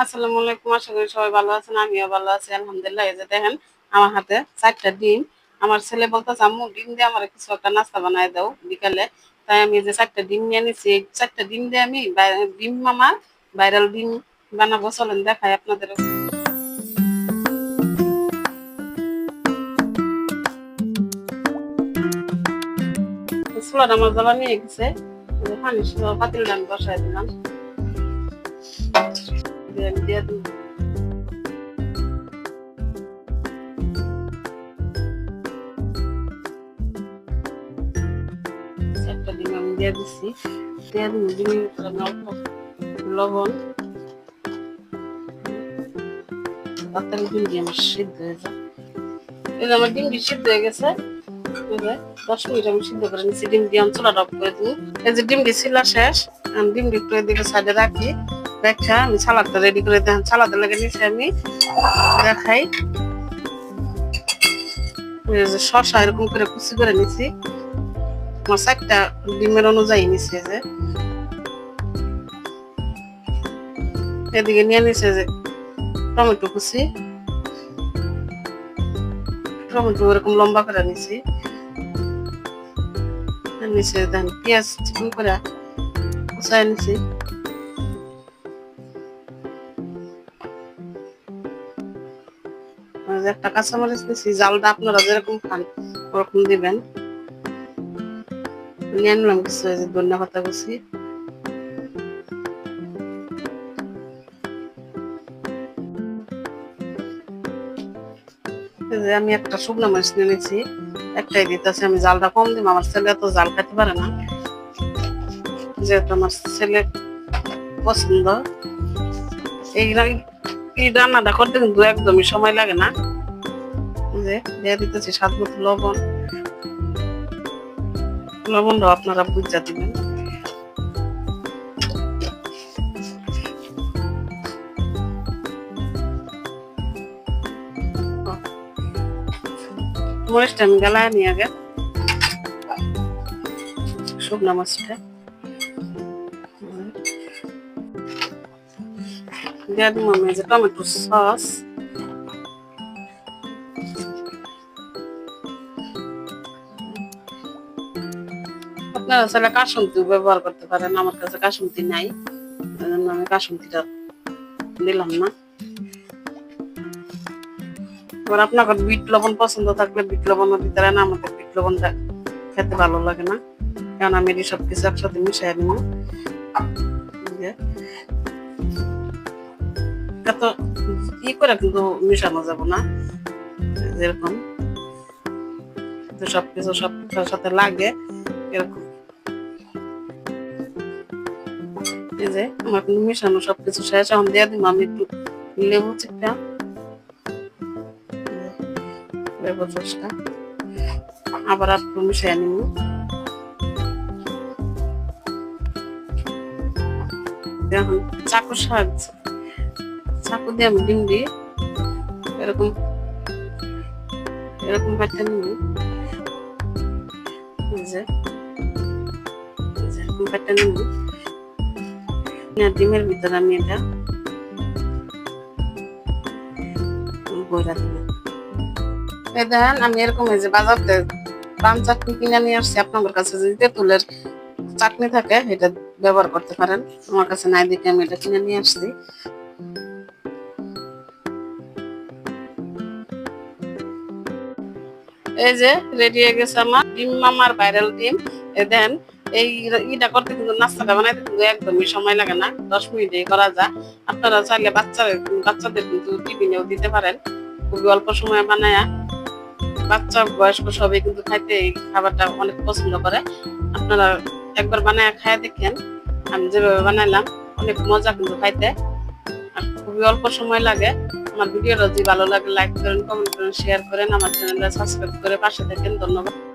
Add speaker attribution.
Speaker 1: আসসালামু আলাইকুম, আশা করি সবাই ভালো আছেন, আমিও ভালো আছি, আলহামদুলিল্লাহ। এই যে দেখেন, আমার হাতে চারটা ডিম। আমার ছেলে বলতেছে, আম্মু, ডিম দিয়ে আমার কিছু একটা নাস্তা বানায় দাও বিকালে। তাই আমি যে চারটা ডিম নিয়ে নিছি এই চারটা ডিম দিয়ে আমি ডিম মামার ভাইরাল ডিম বানাবো। চলেন, দেখাই আপনাদের। চুলাটা আমার জ্বালা নিয়ে গেছে। পানি পাতিল ডান বসাই দিলাম। দিয়ে দিয়ে একটা ডিম দিয়ে দিচ্ছি দিয়ে ডিমটি আমার সিদ্ধ হয়ে যায় এই সিদ্ধ হয়ে গেছে দশ মিনিট আমি সিদ্ধ করে নিচ্ছি ডিম দিয়ে আমি চুলাটা অফ করে দিই এই যে ডিমটি ছিলা শেষ একটু এদিকে সাইডে রাখি রেখা আমি সালাদটা রেডি করে দেন। সালাদে লেগে নিচ্ছি আমি দেখাই। শসা এরকম করে কুচি করে নিচ্ছি আমার চারটা ডিমের অনুযায়ী নিচ্ছে যে। এদিকে নিয়ে নিচ্ছে যে টমেটো কুচি। টমেটো এরকম লম্বা করে নিছি। নিচে দেন, পেঁয়াজ চিকন করে কুচাই নিছি। একটা কাঁচামরিচ নিছি জালটা আপনারা যেরকম খান, ওরকম দিবেন। নিয়ে নিলাম কিছু যে পাতা যে আমি একটা শুকনো মরিচ নিয়ে নিয়েছি, একটাই দিতেছি, আমি জালটা কম দিব, আমার ছেলে তো জাল খেতে পারে না। যেহেতু আমার ছেলে পছন্দ এই এই রান্নাটা করতে কিন্তু একদমই সময় লাগে না। যে দিতেছি লবণ। আপনারা মরিচটা আমি গালায় নিয়ে আগে। শুকনা মাছটা দিয়ে দিব আমি যে টমেটো সস আপনারা চাইলে কাসুমতি ব্যবহার করতে পারেন আমার কাছে কাসুমতি নাই জন্য আমি কাসুমতিটা দিলাম না এবার আপনার বিট লবণ পছন্দ থাকলে বিট লবণও দিতে পারেন আমাদের বিট লবণটা খেতে ভালো লাগে না কারণ আমি এটি সবকিছু একসাথে মিশিয়ে নিব এত ই করে কিন্তু মিশানো যাব না? যেরকম। কিন্তু সবকিছু সবটার সাথে লাগে, এরকম। এই যে, আমার কিন্তু মিশানো সবকিছু শেষ। এখন দিয়ে দিব, আমি একটু লেবু চিপটা। লেবু রসটা। আবার একটু মিশিয়ে নিব। এখন চাকু শাক চাকু দিয়ে আমি ডিম দিই। এরকম এরকম কাটতে নিব এরকম কাটতে নিব ডিমের ভিতরে আমি এটা বইরা দেখেন আমি এরকম এই যে বাজারতে পান চাটনি কিনে নিয়ে আসছি। আপনাদের কাছে যদি তেঁতুলের চাটনি থাকে, এটা ব্যবহার করতে পারেন। আমার কাছে নাই দেখে আমি এটা কিনে নিয়ে আসছি। এই যে রেডি হয়ে গেছে আমার ডিম মামার ভাইরাল ডিম। দেন, এই ইটা করতে কিন্তু নাস্তাটা বানাইতে কিন্তু একদমই সময় লাগে না, দশ মিনিটেই করা যায়। আপনারা চাইলে বাচ্চাদের বাচ্চাদের কিন্তু টিফিনেও দিতে পারেন। খুবই অল্প সময় বানায়া। বাচ্চা বয়স্ক সবাই কিন্তু খাইতে এই খাবারটা অনেক পছন্দ করে। আপনারা একবার বানায় খায় দেখেন। আমি যেভাবে বানাইলাম, অনেক মজা কিন্তু খাইতে। আর খুবই অল্প সময় লাগে। আমার ভিডিওটা যদি ভালো লাগে লাইক করেন কমেন্ট করেন শেয়ার করেন, আমার চ্যানেলটা সাবস্ক্রাইব করে পাশে থাকেন। ধন্যবাদ।